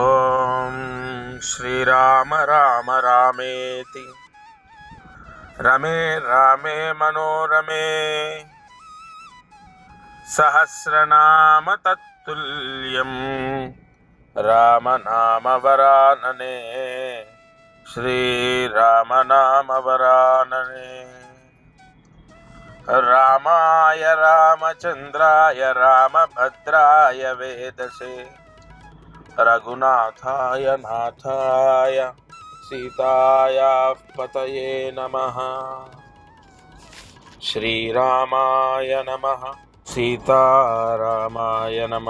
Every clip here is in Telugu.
ॐ श्रीराम राम रामेति रमे रामे मनोरमे सहस्रनाम तत्तुल्यं रामनामवरानने श्रीरामनामवरानने रामाय रामचन्द्राय रामभद्राय वेदसे రఘునాథాయ నాథాయ సీతాయ పతయే నమ శ్రీరామాయ నమ సీతారామాయ నమ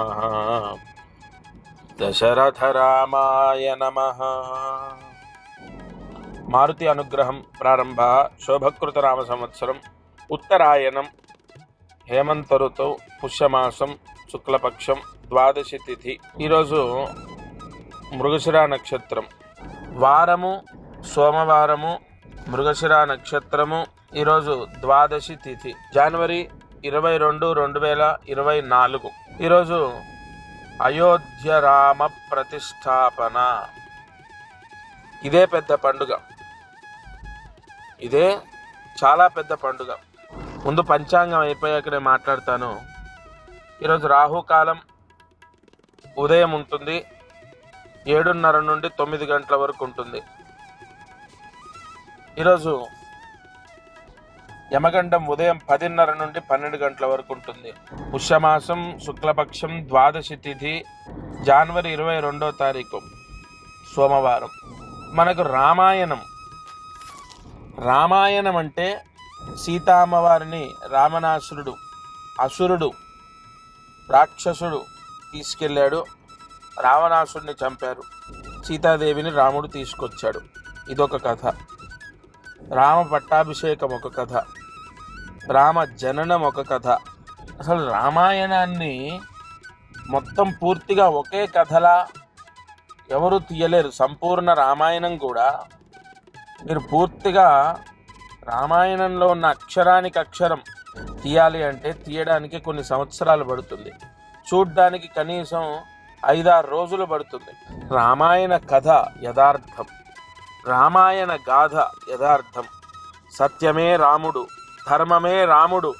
దశరథరామాయ నమ మారుతి అనుగ్రహం ప్రారంభ శోభకృతరామ సంవత్సరం ఉత్తరాయణం హేమంత ఋతు పుష్యమాసం శుక్లపక్షం ద్వాదశి తిథి. ఈరోజు మృగశిర నక్షత్రం. వారము సోమవారము మృగశిర నక్షత్రము ఈరోజు ద్వాదశి తిథి. జనవరి ఇరవై రెండు రెండు వేల ఇరవై నాలుగు. ఈరోజు అయోధ్య రామ ప్రతిష్టాపన. ఇదే పెద్ద పండుగ. ఇదే చాలా పెద్ద పండుగ. ముందు పంచాంగం అయిపోయాక నేను మాట్లాడతాను. ఈరోజు రాహుకాలం ఉదయం ఉంటుంది. ఏడున్నర నుండి తొమ్మిది గంటల వరకు ఉంటుంది. ఈరోజు యమగండం ఉదయం పదిన్నర నుండి పన్నెండు గంటల వరకు ఉంటుంది. పుష్యమాసం శుక్లపక్షం ద్వాదశి తిథి జనవరి ఇరవై రెండో తారీఖు సోమవారం. మనకు రామాయణం రామాయణం అంటే సీతామ్మవారిని రామనాసురుడు అసురుడు రాక్షసుడు తీసుకెళ్ళాడు. రావణాసుడిని చంపారు. సీతాదేవిని రాముడు తీసుకొచ్చాడు. ఇదొక కథ. రామ పట్టాభిషేకం ఒక కథ. రామ జననం ఒక కథ. అసలు రామాయణాన్ని మొత్తం పూర్తిగా ఒకే కథలా ఎవరు తీయలేరు. సంపూర్ణ రామాయణం కూడా. మీరు పూర్తిగా రామాయణంలో ఉన్న అక్షరానికి అక్షరం తీయాలి అంటే తీయడానికి కొన్ని సంవత్సరాలు పడుతుంది. చూడ్డానికి కనీసం ఐదారు రోజులు పడుతుంది. రామాయణ కథ యథార్థం. రామాయణ గాథ యథార్థం. సత్యమే రాముడు ధర్మమే రాముడు.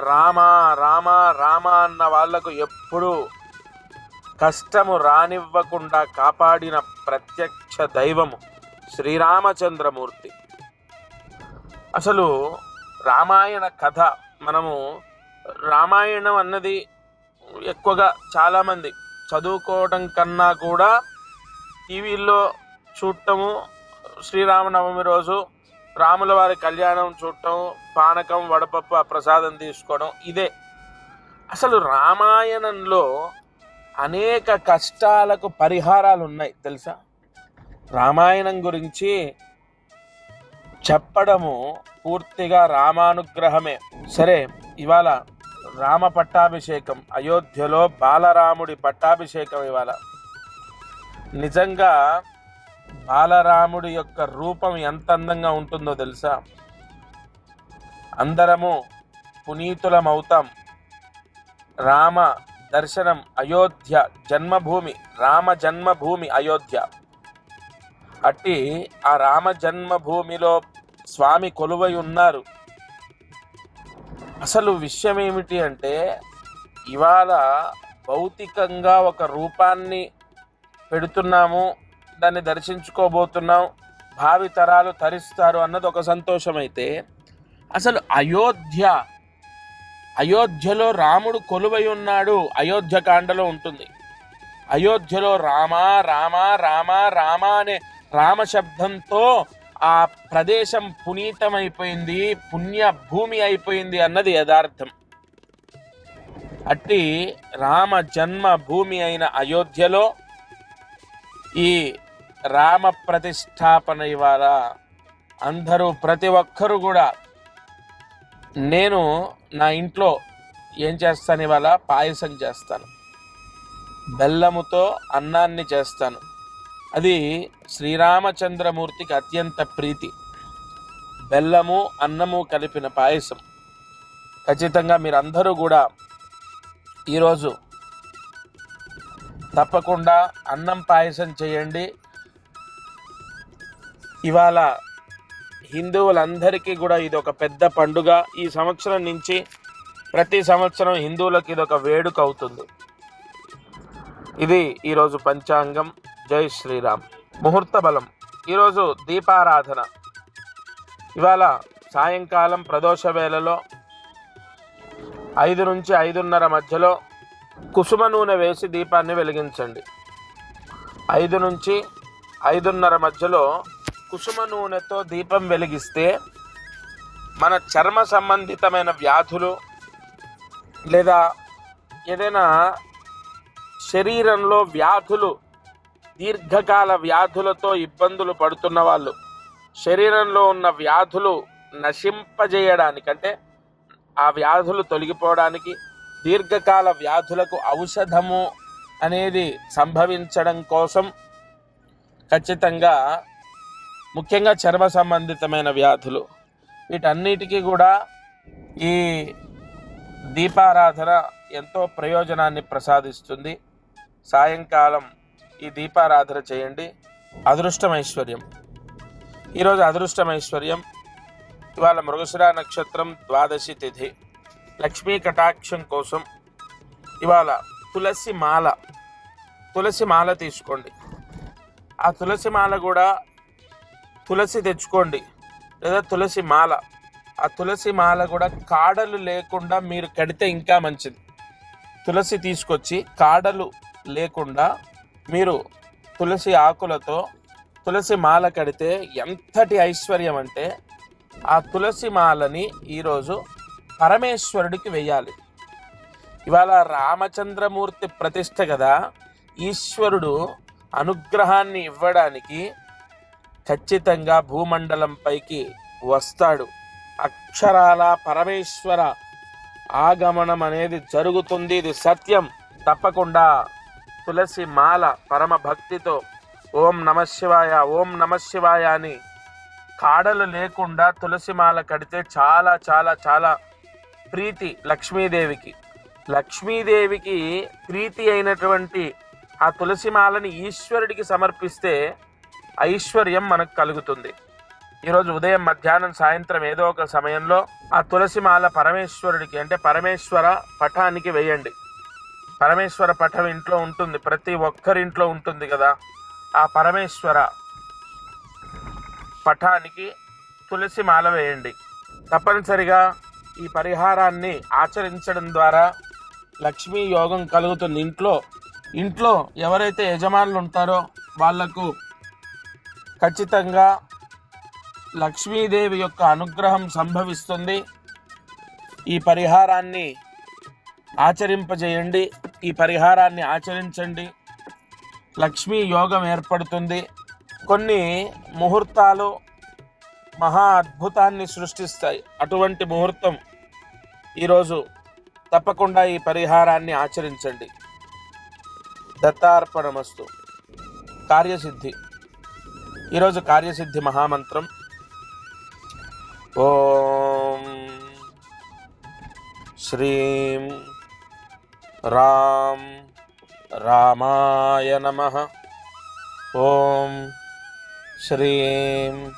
రామ రామ రామ అన్న వాళ్ళకు ఎప్పుడూ కష్టము రానివ్వకుండా కాపాడిన ప్రత్యక్ష దైవము శ్రీరామచంద్రమూర్తి. అసలు రామాయణ కథ మనము రామాయణం అన్నది ఎక్కువగా చాలామంది చదువుకోవడం కన్నా కూడా టీవీల్లో చూడటము శ్రీరామనవమి రోజు రాముల వారి కళ్యాణం చూడటం పానకం వడపప్పు ప్రసాదం తీసుకోవడం ఇదే. అసలు రామాయణంలో అనేక కష్టాలకు పరిహారాలు ఉన్నాయి తెలుసా? రామాయణం గురించి చెప్పడము పూర్తిగా రామానుగ్రహమే. సరే ఇవాళ రామ పట్టాభిషేకం అయోధ్యలో బాలరాముడి పట్టాభిషేకం ఇవాళ. నిజంగా బాలరాముడి యొక్క రూపం ఎంత అందంగా ఉంటుందో తెలుసా? అందరము పునీతులమవుతాం. రామ దర్శనం అయోధ్య జన్మభూమి రామ జన్మభూమి అయోధ్య. అట్టి ఆ రామ జన్మభూమిలో స్వామి కొలువై ఉన్నారు. అసలు విషయం ఏమిటి అంటే ఇవాళ భౌతికంగా ఒక రూపాన్ని పెడుతున్నాము దాన్ని దర్శించుకోబోతున్నాం భావి తరాలు తరిస్తారు అన్నది ఒక సంతోషం అయితే అసలు అయోధ్య అయోధ్యలో రాముడు కొలువై ఉన్నాడు అయోధ్యకాండలో ఉంటుంది. అయోధ్యలో రామ రామ రామ రామ అనే రామ శబ్దంతో ఆ ప్రదేశం పునీతమైపోయింది పుణ్య భూమి అయిపోయింది అన్నది యథార్థం. అట్టి రామ జన్మ భూమి అయిన అయోధ్యలో ఈ రామ ప్రతిష్టాపన ఇవాళ అందరూ ప్రతి ఒక్కరూ కూడా నేను నా ఇంట్లో ఏం చేస్తాను ఇవాళ? పాయసం చేస్తాను. బెల్లముతో అన్నాన్ని చేస్తాను. అది శ్రీరామచంద్రమూర్తికి అత్యంత ప్రీతి. బెల్లము అన్నము కలిపిన పాయసం. ఖచ్చితంగా మీరందరూ కూడా ఈరోజు తప్పకుండా అన్నం పాయసం చేయండి. ఇవాళ హిందువులందరికీ కూడా ఇది ఒక పెద్ద పండుగ. ఈ సంవత్సరం నుంచి ప్రతి సంవత్సరం హిందువులకు ఇది ఒక వేడుక అవుతుంది. ఇది ఈరోజు పంచాంగం. జై శ్రీరామ్. ముహూర్త బలం. ఈరోజు దీపారాధన. ఇవాళ సాయంకాలం ప్రదోష వేళలో ఐదు నుంచి ఐదున్నర మధ్యలో కుసుమ నూనె వేసి దీపాన్ని వెలిగించండి. ఐదు నుంచి ఐదున్నర మధ్యలో కుసుమ నూనెతో దీపం వెలిగిస్తే మన చర్మ సంబంధితమైన వ్యాధులు లేదా ఏదైనా శరీరంలో వ్యాధులు దీర్ఘకాల వ్యాధులతో ఇబ్బందులు పడుతున్న వాళ్ళు శరీరంలో ఉన్న వ్యాధులు నశింపజేయడానికంటే ఆ వ్యాధులు తొలగిపోవడానికి దీర్ఘకాల వ్యాధులకు ఔషధము అనేది సంభవించడం కోసం ఖచ్చితంగా ముఖ్యంగా చర్మ సంబంధితమైన వ్యాధులు వీటన్నిటికీ కూడా ఈ దీపారాధన ఎంతో ప్రయోజనాన్ని ప్రసాదిస్తుంది. సాయంకాలం ఈ దీపారాధన చేయండి. అదృష్టమైశ్వర్యం. ఈరోజు అదృష్టమైశ్వర్యం. ఇవాళ మృగశిర నక్షత్రం ద్వాదశి తిథి. లక్ష్మీ కటాక్షం కోసం ఇవాళ తులసి మాల తులసి మాల తీసుకోండి. ఆ తులసి మాల కూడా తులసి తెచ్చుకోండి. లేదా తులసి మాల. ఆ తులసి మాల కూడా కాడలు లేకుండా మీరు కడితే ఇంకా మంచిది. తులసి తీసుకొచ్చి కాడలు లేకుండా మీరు తులసి ఆకులతో తులసి మాల కడితే ఎంతటి ఐశ్వర్యం అంటే ఆ తులసి మాలని ఈరోజు పరమేశ్వరుడికి వెయ్యాలి. ఇవాళ రామచంద్రమూర్తి ప్రతిష్ట కదా ఈశ్వరుడు అనుగ్రహాన్ని ఇవ్వడానికి ఖచ్చితంగా భూమండలంపైకి వస్తాడు. అక్షరాల పరమేశ్వర ఆగమనం అనేది జరుగుతుంది ఇది సత్యం తప్పకుండా. తులసి మాల పరమ భక్తితో ఓం నమ శివాయ ఓం నమ శివాయ అని కాడలు లేకుండా తులసి మాల కడితే చాలా చాలా చాలా ప్రీతి లక్ష్మీదేవికి. లక్ష్మీదేవికి ప్రీతి అయినటువంటి ఆ తులసి మాలని ఈశ్వరుడికి సమర్పిస్తే ఐశ్వర్యం మనకు కలుగుతుంది. ఈరోజు ఉదయం మధ్యాహ్నం సాయంత్రం ఏదో ఒక సమయంలో ఆ తులసి మాల పరమేశ్వరుడికి అంటే పరమేశ్వర పటానికి వేయండి. పరమేశ్వర పటం ఇంట్లో ఉంటుంది ప్రతి ఒక్కరింట్లో ఉంటుంది కదా. ఆ పరమేశ్వర పటానికి తులసి మాల వేయండి. తప్పనిసరిగా ఈ పరిహారాన్ని ఆచరించడం ద్వారా లక్ష్మీ యోగం కలుగుతుంది. ఇంట్లో ఇంట్లో ఎవరైతే యజమానులు ఉంటారో వాళ్ళకు ఖచ్చితంగా లక్ష్మీదేవి యొక్క అనుగ్రహం సంభవిస్తుంది. ఈ పరిహారాన్ని ఆచరింపజేయండి. ఈ పరిహారాన్ని ఆచరించండి. లక్ష్మీ యోగం ఏర్పడుతుంది. కొన్ని ముహూర్తాలు మహా అద్భుతాన్ని సృష్టిస్తాయి. అటువంటి ముహూర్తం ఈరోజు తప్పకుండా ఈ పరిహారాన్ని ఆచరించండి. దత్తార్పణమస్తు. కార్యసిద్ధి. ఈరోజు కార్యసిద్ధి మహామంత్రం. ఓం శ్రీం రామ్ రామాయ నమ. ఓం శ్రీం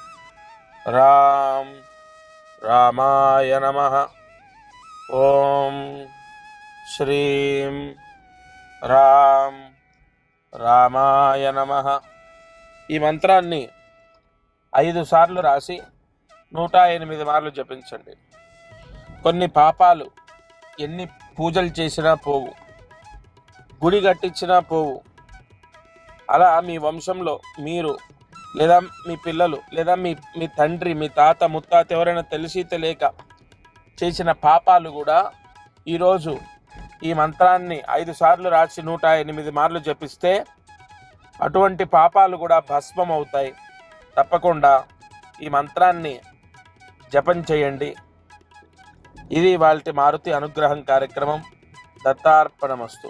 రామ్ రామాయ నమ. ఓం శ్రీం రామ్ రామాయ నమ. ఈ మంత్రాన్ని ఐదు సార్లు రాసి నూట ఎనిమిది మార్లు జపించండి. కొన్ని పాపాలు ఎన్ని పూజలు చేసినా పోవు. గుడి కట్టించినా పోవు. అలా మీ వంశంలో మీరు లేదా మీ పిల్లలు లేదా మీ మీ తండ్రి మీ తాత ముత్తాత ఎవరైనా తెలిసి తెలియక చేసిన పాపాలు కూడా ఈరోజు ఈ మంత్రాన్ని ఐదు సార్లు రాసి నూట ఎనిమిది మార్లు జపిస్తే అటువంటి పాపాలు కూడా భస్మం అవుతాయి తప్పకుండా ఈ మంత్రాన్ని జపం చేయండి. ఇది వాళ్ళ మారుతి అనుగ్రహం కార్యక్రమం దత్తార్పణమస్తు.